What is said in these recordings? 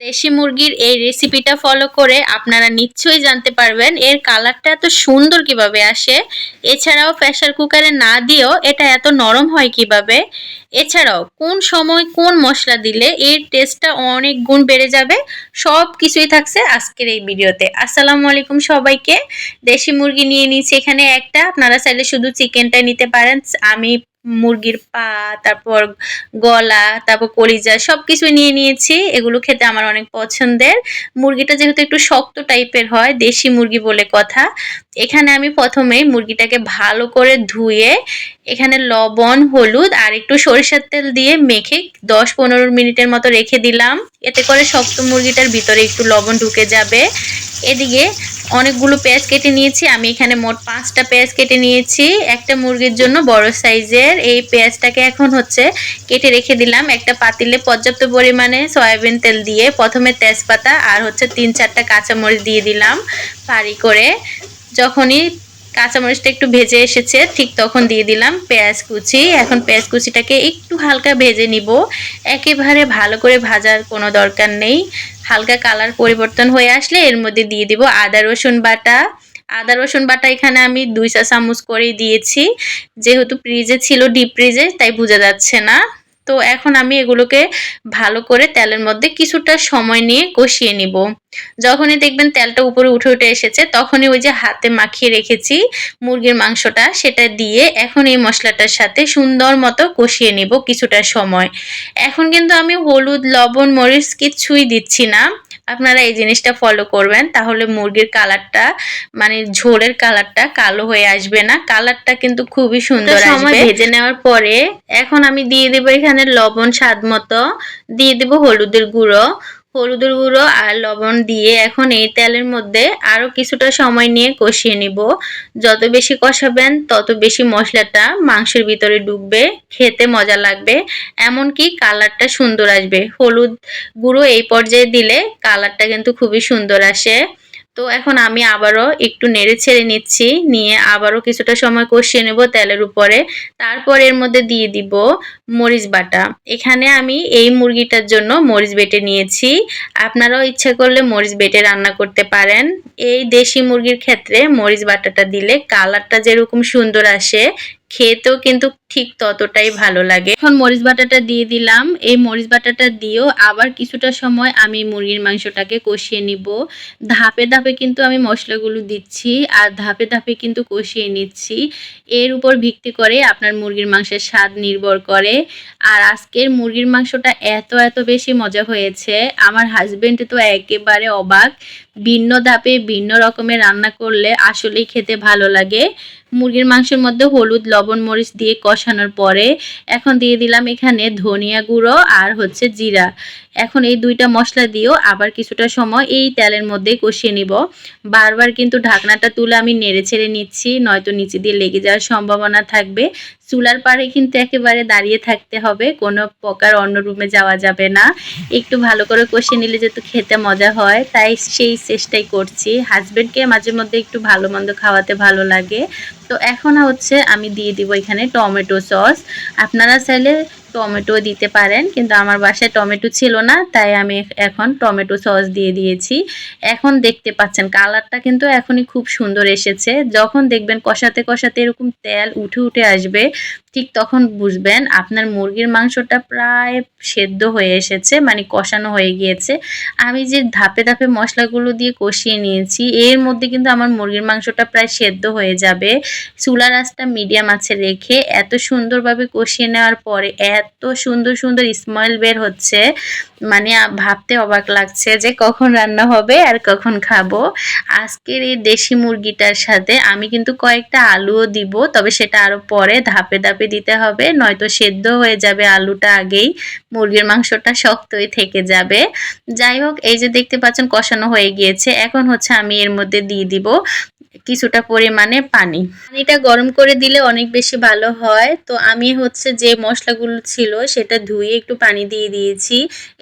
দেশি মুরগির এই রেসিপিটা ফলো করে আপনারা নিশ্চয়ই জানতে পারবেন এর কালারটা এত সুন্দর কীভাবে আসে। এছাড়াও প্রেসার কুকারে না দিয়েও এটা এত নরম হয় কীভাবে? এছাড়াও কোন সময় কোন মশলা দিলে এর টেস্টটা অনেক গুণ বেড়ে যাবে সব কিছুই থাকছে আজকের এই ভিডিওতে। আসসালামু আলাইকুম সবাইকে। দেশি মুরগি নিয়ে নিয়েছি এখানে একটা, আপনারা চাইলে শুধু চিকেনটা নিতে পারেন। আমি মুরগির পা, তারপর গলা, তারপর কলিজা সব কিছু নিয়ে নিয়েছি। এগুলো খেতে আমার অনেক পছন্দের। মুরগিটা যেহেতু একটু শক্ত টাইপের হয়, দেশি মুরগি বলে কথা, এখানে আমি প্রথমে মুরগিটাকে ভালো করে ধুয়ে, এখানে লবণ, হলুদ আর একটু সরিষার তেল দিয়ে মেখে দশ পনেরো মিনিটের মতো রেখে দিলাম। এতে করে শক্ত মুরগিটার ভিতরে একটু লবণ ঢুকে যাবে। এদিকে অনেকগুলো পেঁয়াজ কেটে নিয়েছি। আমি এখানে মোট পাঁচটা পেঁয়াজ কেটে নিয়েছি। একটা মুরগির জন্য বড় সাইজের। এই পেঁয়াজটাকে এখন হচ্ছে কেটে রেখে দিলাম একটা পাতিলে পর্যাপ্ত পরিমাণে সয়াবিন তেল দিয়ে। প্রথমে তেজপাতা আর হচ্ছে তিন চারটা কাঁচামরিচ দিয়ে দিলাম পাড়ি করে। যখনই কাঁচামরিচটা একটু ভেজে এসেছে, ঠিক তখন দিয়ে দিলাম পেঁয়াজ কুচি। এখন পেঁয়াজ কুচিটাকে একটু হালকা ভেজে নিব। একেবারে ভালো করে ভাজার কোনো দরকার নেই। হালকা কালার পরিবর্তন হয়ে আসলে এর মধ্যে দিয়ে দিব আদা, রসুন বাটা। আদা, রসুন বাটা এখানে আমি দুই চা চামচ করেই দিয়েছি। যেহেতু ফ্রিজে ছিল, ডিপ ফ্রিজে, তাই বোঝা যাচ্ছে না। তো এখন আমি এগুলোকে ভালো করে তেলের মধ্যে কিছুটা সময় নিয়ে কষিয়ে নিব। যখনই দেখবেন তেলটা উপরে উঠে উঠে এসেছে, তখনই ওই যে হাতে মাখিয়ে রেখেছি মুরগির মাংসটা, সেটা দিয়ে এখন এই মশলাটার সাথে সুন্দর মতো কষিয়ে নিব কিছুটা সময়। এখন কিন্তু আমি হলুদ, লবণ, মরিচ কিছুই দিচ্ছি না। আপনারা এই জিনিসটা ফলো করবেন তাহলে মুরগির কালারটা মানে ঝোলের কালারটা কালো হয়ে আসবে না। কালারটা কিন্তু খুবই সুন্দর আসবে। ভেজে নেওয়ার পরে এখন আমি দিয়ে দেবো এখানে লবণ স্বাদ মতো। দিয়ে দেবো হলুদের গুঁড়ো। হলুদের গুঁড়ো আর লবণ দিয়ে এখন এই তেলের মধ্যে আরও কিছুটা সময় নিয়ে কষিয়ে নিব। যত বেশি কষাবেন, তত বেশি মশলাটা মাংসের ভিতরে ডুববে, খেতে মজা লাগবে। এমনকি কালারটা সুন্দর আসবে। হলুদ গুঁড়ো এই পর্যায়ে দিলে কালারটা কিন্তু খুবই সুন্দর আসে। তো এখন আমি আবারও একটু নেড়ে ছেড়ে নিচ্ছি, নিয়ে আবারও কিছুটা সময় কষিয়ে নেব তেলের উপরে। তারপর এর মধ্যে দিয়ে দিব মরিচ বাটা। এখানে আমি এই মুরগিটার জন্য মরিচ বেটে নিয়েছি। আপনারাও ইচ্ছা করলে মরিচ বেটে রান্না করতে পারেন। এই দেশি মুরগির ক্ষেত্রে মরিচ বাটাটা দিলে কালারটা যেরকম সুন্দর আসে খেতেও কিন্তু ঠিক ততটাই ভালো লাগে। এখন মরিচ বাটাটা দিয়ে দিলাম। এই মরিচ বাটাটা দিয়েও আবার কিছুটা সময় আমি মুরগির মাংসটাকে কষিয়ে নিব। ধাপে ধাপে কিন্তু আমি মশলাগুলো দিচ্ছি আর ধাপে ধাপে কিন্তু কষিয়ে নিচ্ছি। এর উপর ভিত্তি করে আপনার মুরগির মাংসের স্বাদ নির্ভর করে। আর আজকের মুরগির মাংসটা এত এত বেশি মজা হয়েছে। আমার হাজবেন্ড তো একেবারে অবাক। ভিন্ন ধাপে ভিন্ন রকমের রান্না করলে আসলেই খেতে ভালো লাগে। মুরগির মাংসের মধ্যে হলুদ, লবণ, মরিচ দিয়ে কষানোর পরে এখন দিয়ে দিলাম এখানে ধনিয়া গুঁড়ো আর হচ্ছে জিরা। এখন এই দুইটা মশলা দিয়েও আবার কিছুটা সময় এই তেলের মধ্যে কষিয়ে নিব। বারবার কিন্তু ঢাকনাটা তুলে আমি নেড়ে ছেড়ে নিচ্ছি, নয়তো নিচে দিয়ে লেগে যাওয়ার সম্ভাবনা থাকবে। চুলার পাড়ে কিন্তু একেবারে দাঁড়িয়ে থাকতে হবে। কোনো প্রকার অন্য রুমে যাওয়া যাবে না। একটু ভালো করে কষে নিলে যেহেতু খেতে মজা হয়, তাই সেই চেষ্টাই করছি। হাজব্যান্ডকে মাঝে মধ্যে একটু ভালো মন্দ খাওয়াতে ভালো লাগে। তো এখন হচ্ছে আমি দিয়ে দিব এখানে টমেটো সস। আপনারা চাইলে টমেটো দিতে পারেন, কিন্তু আমার বাসায় টমেটো ছিল না, তাই আমি এখন টমেটো সস দিয়ে দিয়েছি। এখন দেখতে পাচ্ছেন, কালারটা কিন্তু এখনই খুব সুন্দর এসেছে। যখন দেখবেন কষাতে কষাতে এরকম তেল উঠে উঠে আসবে, ঠিক তখন বুঝবেন আপনার মুরগির মাংসটা প্রায় সেদ্ধ হয়ে এসেছে মানে কষানো হয়ে গিয়েছে। আমি যে ধাপে ধাপে মশলাগুলো দিয়ে কষিয়ে নিয়েছি, এর মধ্যে কিন্তু আমার মুরগির মাংসটা প্রায় সেদ্ধ হয়ে যাবে। চুলার আঁচটা মিডিয়াম আছে রেখে এত সুন্দরভাবে কষিয়ে নেওয়ার পরে এত সুন্দর সুন্দর স্মেল বের হচ্ছে। মানে ভাবতে অবাক লাগছে যে কখন রান্না হবে আর কখন খাব। আজকের এই দেশি মুরগিটার সাথে আমি কিন্তু কয়েকটা আলুও দিব, তবে সেটা আরও পরে ধাপে ধাপে দিতে হবে, নয়তো সেদ্ধ হয়ে যাবে আলুটা আগেই, মুরগির মাংসটা শক্তই থেকে যাবে। যাই হোক, এই যে দেখতে পাচ্ছেন কষানো হয়ে গিয়েছে, এখন হচ্ছে আমি এর মধ্যে দিয়ে দিব। কিছুটা পরিমাণে পানি। পানিটা গরম করে দিলে অনেক বেশি ভালো হয়। তো আমি হচ্ছে যে মশলাগুলো ছিল সেটা ধুয়ে একটু পানি দিয়ে দিয়েছি।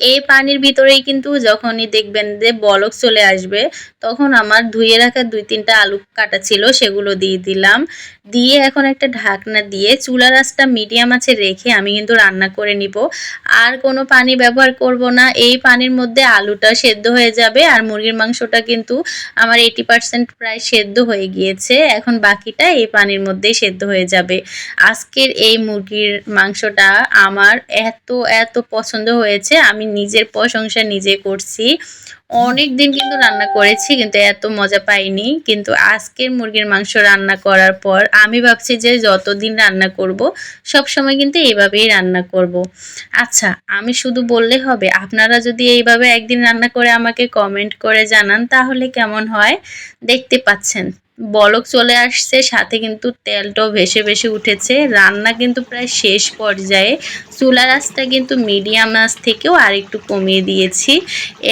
এই পানির ভিতরেই কিন্তু যখনই দেখবেন যে বলক চলে আসবে, তখন আমার ধুয়ে রাখা দুই তিনটা আলু কাটা ছিল সেগুলো দিয়ে দিলাম। দিয়ে এখন একটা ঢাকনা দিয়ে চুলা রাসটা মিডিয়াম আছে রেখে আমি কিন্তু রান্না করে নিব। আর কোনো পানি ব্যবহার করব না। এই পানির মধ্যে আলুটা সেদ্ধ হয়ে যাবে আর মুরগির মাংসটা কিন্তু আমার এইটি পার্সেন্ট প্রায় সেদ্ধ হয়ে গিয়েছে। এখন বাকিটা এই পানির মধ্যেই সেদ্ধ হয়ে যাবে। আজকের এই মুরগির মাংসটা আমার এত এত পছন্দ হয়েছে। আমি নিজের প্রশংসা নিজে করছি। অনেক দিন কিন্তু রান্না করেছি, কিন্তু এত মজা পাইনি। কিন্তু আজকের মুরগির মাংস রান্না করার পর আমি ভাবছি যে যতদিন রান্না করব সব সময় কিন্তু এইভাবেই রান্না করব। আচ্ছা আমি শুধু বললে হবে, আপনারা যদি এইভাবে একদিন রান্না করে আমাকে কমেন্ট করে জানান, তাহলে কেমন হয়? দেখতে পাচ্ছেন। বলক চলে আসছে, সাথে কিন্তু তেলটাও ভেসে ভেসে উঠেছে। রান্না কিন্তু প্রায় শেষ পর্যায়ে। চুলা রাসটা কিন্তু মিডিয়াম আঁচ থেকেও আর একটু কমিয়ে দিয়েছি।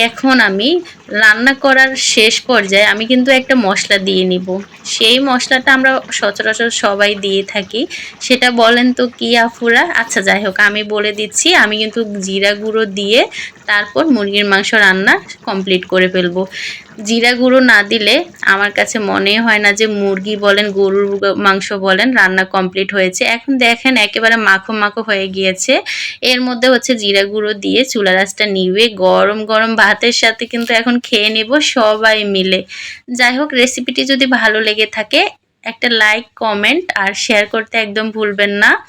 এখন আমি রান্না করার শেষ পর্যায়ে আমি কিন্তু একটা মশলা দিয়ে নিব। সেই মশলাটা আমরা সচরাচর সবাই দিয়ে থাকি। সেটা বলেন তো কি আফুরা? আচ্ছা যাই হোক, আমি বলে দিচ্ছি, আমি কিন্তু জিরা গুঁড়ো দিয়ে তারপর মুরগির মাংস রান্না কমপ্লিট করে ফেলব। জিরা গুঁড়ো না দিলে আমার কাছে মনে হয় না যে মুরগি বলেন, গরুর মাংস বলেন, রান্না কমপ্লিট হয়েছে। এখন দেখেন, একেবারে মাখো মাখো হয়ে গিয়েছে। এর মধ্যে হচ্ছে জিরা গুঁড়ো দিয়ে চুলা রাসটা নিবে। গরম গরম ভাতের সাথে কিন্তু এখন খেয়ে নেব সবাই মিলে। যাই হোক রেসিপিটি যদি ভালো লেগে থাকে, একটা লাইক কমেন্ট আর শেয়ার করতে একদম ভুলবেন না।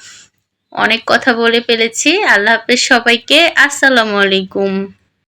অনেক কথা বলে ফেলেছি। আল্লাহ হাফেজ সবাইকে। আসসালামু আলাইকুম।